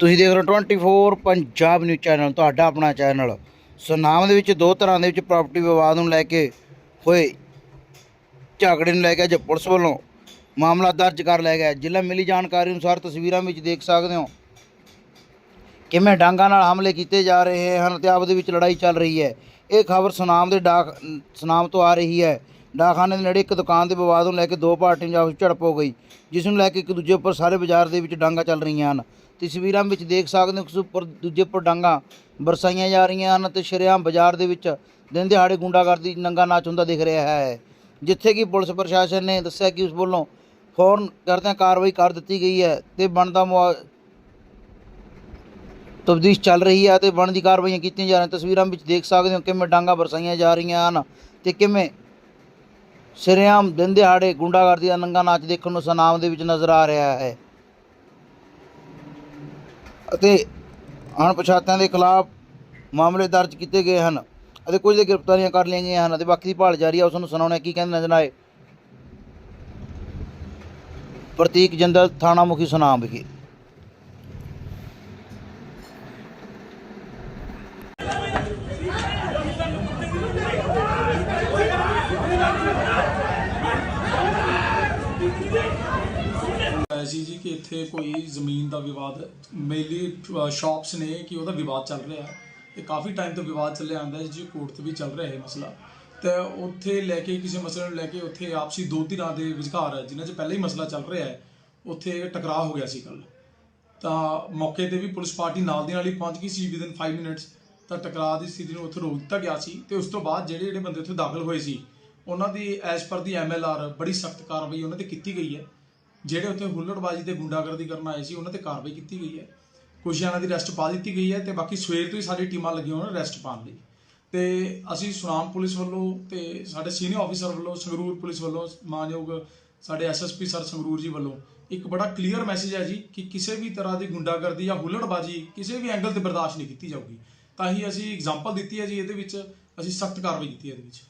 ਤੁਸੀਂ ਦੇਖ ਰਹੇ ਹੋ 24 ਪੰਜਾਬ ਨਿਊਜ਼ ਚੈਨਲ ਤੁਹਾਡਾ ਆਪਣਾ ਚੈਨਲ ਸੁਨਾਮ ਦੇ ਵਿੱਚ ਦੋ ਤਰ੍ਹਾਂ ਦੇ ਵਿੱਚ ਪ੍ਰਾਪਰਟੀ ਵਿਵਾਦ ਨੂੰ ਲੈ ਕੇ ਹੋਏ ਝਗੜੇ ਨੂੰ ਲੈ ਕੇ ਅੱਜ ਪੁਲਿਸ ਵੱਲੋਂ ਮਾਮਲਾ ਦਰਜ ਕਰ ਲਿਆ ਗਿਆ। ਜ਼ਿਲ੍ਹਾ ਮਿਲੀ ਜਾਣਕਾਰੀ ਅਨੁਸਾਰ ਤਸਵੀਰਾਂ ਵਿੱਚ ਦੇਖ ਸਕਦੇ ਹੋ ਕਿਵੇਂ ਡਾਂਗਾਂ ਨਾਲ ਹਮਲੇ ਕੀਤੇ ਜਾ ਰਹੇ ਹਨ ਤੇ ਆਪਸ ਦੇ ਵਿੱਚ ਲੜਾਈ ਚੱਲ ਰਹੀ ਹੈ। ਇਹ ਖਬਰ ਸੁਨਾਮ ਦੇ ਡਾਕ, ਸੁਨਾਮ ਤੋਂ ਆ ਰਹੀ ਹੈ। ਡਾਕਖਾਨੇ ਦੇ ਨੇੜੇ ਇੱਕ ਦੁਕਾਨ ਦੇ ਵਿਵਾਦ ਨੂੰ ਲੈ ਕੇ ਦੋ ਪਾਰਟੀਆਂ ਆਪਸ ਵਿੱਚ ਝੜਪ ਹੋ ਗਈ, ਜਿਸ ਨੂੰ ਲੈ ਕੇ ਇੱਕ ਦੂਜੇ ਉੱਪਰ ਸਾਰੇ ਬਾਜ਼ਾਰ ਦੇ ਵਿੱਚ ਡਾਂਗਾ ਚੱਲ ਰਹੀਆਂ ਹਨ। ਤਸਵੀਰਾਂ ਵਿੱਚ ਦੇਖ ਸਕਦੇ ਹੋ ਕਿ ਉੱਪਰ ਦੂਜੇ ਉੱਪਰ ਡਾਂਗਾ ਬਰਸਾਈਆਂ ਜਾ ਰਹੀਆਂ ਹਨ ਤੇ ਸ਼ਰੇਆਮ ਬਾਜ਼ਾਰ ਦੇ ਵਿੱਚ ਦਿਨ ਦਿਹਾੜੇ ਗੁੰਡਾਗਰਦੀ, ਨੰਗਾ ਨਾਚ ਹੁੰਦਾ ਦਿਖ ਰਿਹਾ ਹੈ। ਜਿੱਥੇ ਕਿ ਪੁਲਿਸ ਪ੍ਰਸ਼ਾਸਨ ਨੇ ਦੱਸਿਆ ਕਿ ਉਸ ਵੱਲੋਂ ਫੌਰਨ ਕਰਦਿਆਂ ਕਾਰਵਾਈ ਕਰ ਦਿੱਤੀ ਗਈ ਹੈ ਤੇ ਬਣਦਾ ਮੁਆ ਤਬਦੀਸ਼ ਚੱਲ ਰਹੀ ਹੈ ਤੇ ਬਣਦੀ ਕਾਰਵਾਈਆਂ ਕੀਤੀਆਂ ਜਾ ਰਹੀਆਂ। ਤਸਵੀਰਾਂ ਵਿੱਚ ਦੇਖ ਸਕਦੇ ਹੋ ਕਿਵੇਂ ਡਾਂਗਾ ਬਰਸਾਈਆਂ ਜਾ ਰਹੀਆਂ ਹਨ ਤੇ ਕਿਵੇਂ ਸ਼ਰੇਆਮ ਦਿਨ ਦਿਹਾੜੇ ਗੁੰਡਾਗਰਦੀ ਦਾ ਨੰਗਾ ਨਾਚ ਦੇਖਣ ਨੂੰ ਸਨਾਮ ਦੇ ਵਿੱਚ ਨਜ਼ਰ ਆ ਰਿਹਾ ਹੈ। ਅਤੇ ਅਣਪਛਾਤਿਆਂ ਦੇ ਖਿਲਾਫ ਮਾਮਲੇ ਦਰਜ ਕੀਤੇ ਗਏ ਹਨ ਅਤੇ ਕੁਝ ਦੇ ਗ੍ਰਿਫਤਾਰੀਆਂ ਕਰ ਲਈਆਂ ਗਈਆਂ ਹਨ ਅਤੇ ਬਾਕੀ ਦੀ ਭਾਲ ਜਾਰੀ ਹੈ ਉਸ ਨੂੰ ਸੁਣਾਉਣਾ ਕੀ ਕਹਿੰਦੇ ਨਜ਼ਰ ਆਏ ਪ੍ਰਤੀਕ ਜੰਦਲ ਥਾਣਾ ਮੁਖੀ ਸੁਨਾਮ ਵਿਖੇ। ਹੋਇਆ ਸੀ ਜੀ ਕਿ ਇੱਥੇ ਕੋਈ ਜ਼ਮੀਨ ਦਾ ਵਿਵਾਦ ਮੇਨਲੀ ਸ਼ਾਪਸ ਨੇ ਕਿ ਉਹਦਾ ਵਿਵਾਦ ਚੱਲ ਰਿਹਾ ਹੈ ਤੇ ਕਾਫੀ ਟਾਈਮ ਤੋਂ ਵਿਵਾਦ ਚੱਲਿਆ ਆਂਦਾ ਹੈ ਜੀ, ਕੋਰਟ ਤੇ ਵੀ ਚੱਲ ਰਿਹਾ ਹੈ ਮਸਲਾ। ਤੇ ਉੱਥੇ ਲੈ ਕੇ ਕਿਸੇ ਮਸਲੇ ਨੂੰ ਲੈ ਕੇ ਉੱਥੇ ਆਪਸੀ ਦੋ ਧਿਰਾਂ ਦੇ ਵਿਚਕਾਰ ਹੈ, ਜਿਨ੍ਹਾਂ 'ਚ ਪਹਿਲਾਂ ਹੀ ਮਸਲਾ ਚੱਲ ਰਿਹਾ ਹੈ, ਉੱਥੇ ਟਕਰਾਅ ਹੋ ਗਿਆ ਸੀ ਕੱਲ ਤਾਂ ਮੌਕੇ ਤੇ ਵੀ ਪੁਲਿਸ ਪਾਰਟੀ ਨਾਲ ਦੀ ਨਾਲ ਹੀ ਪਹੁੰਚ ਗਈ ਸੀ ਵਿਦਨ 5 ਮਿੰਟਸ ਤਾਂ ਟਕਰਾਅ ਦੀ ਸਥਿਤੀ ਨੂੰ ਉੱਥੇ ਰੋਕ ਦਿੱਤਾ ਗਿਆ ਸੀ ਤੇ ਉਸ ਤੋਂ ਬਾਅਦ ਜਿਹੜੇ ਜਿਹੜੇ ਬੰਦੇ ਉੱਥੇ ਦਾਖਲ ਹੋਏ ਸੀ, ਉਹਨਾਂ ਦੀ ਐਸ ਪਰ ਦੀ ਐਮਐਲਆਰ ਬੜੀ ਸਖਤ ਕਾਰਵਾਈ ਉਹਨਾਂ ਤੇ ਕੀਤੀ ਗਈ ਹੈ। ਜਿਹੜੇ ਉੱਥੇ ਹੁੱਲੜਬਾਜ਼ੀ ਤੇ ਗੁੰਡਾਗਰਦੀ ਕਰਨ ਆਏ ਸੀ, ਉਹਨਾਂ ਤੇ ਕਾਰਵਾਈ ਕੀਤੀ ਗਈ ਹੈ। ਕੁਝ ਜਣਾਂ ਦੀ ਰੈਸਟ ਪਾ ਦਿੱਤੀ ਗਈ ਹੈ ਤੇ ਬਾਕੀ ਸਵੇਰ ਤੋਂ ਹੀ ਸਾਡੀ ਟੀਮਾਂ ਲੱਗੀਆਂ ਹੋਣ ਰੈਸਟ ਪਾਉਣ ਲਈ। ਤੇ ਅਸੀਂ ਸੁਨਾਮ ਪੁਲਿਸ ਵੱਲੋਂ ਤੇ ਸਾਡੇ ਸੀਨੀਅਰ ਆਫੀਸਰ ਵੱਲੋਂ, ਸੰਗਰੂਰ ਪੁਲਿਸ ਵੱਲੋਂ, ਮਾਨਯੋਗ ਸਾਡੇ ਐਸਐਸਪੀ ਸਰ ਸੰਗਰੂਰ ਜੀ ਵੱਲੋਂ ਇੱਕ ਬੜਾ ਕਲੀਅਰ ਮੈਸੇਜ ਹੈ ਜੀ ਕਿ ਕਿਸੇ ਵੀ ਤਰ੍ਹਾਂ ਦੀ ਗੁੰਡਾਗਰਦੀ ਜਾਂ ਹੁੱਲੜਬਾਜ਼ੀ ਕਿਸੇ ਵੀ ਐਂਗਲ ਤੇ ਬਰਦਾਸ਼ਤ ਨਹੀਂ ਕੀਤੀ ਜਾਊਗੀ। ਤਾਂ ਹੀ ਅਸੀਂ ਐਗਜ਼ਾਮਪਲ ਦਿੱਤੀ ਹੈ ਜੀ, ਇਹਦੇ ਵਿੱਚ ਅਸੀਂ ਸਖਤ ਕਾਰਵਾਈ ਕੀਤੀ ਹੈ ਇਹਦੇ ਵਿੱਚ।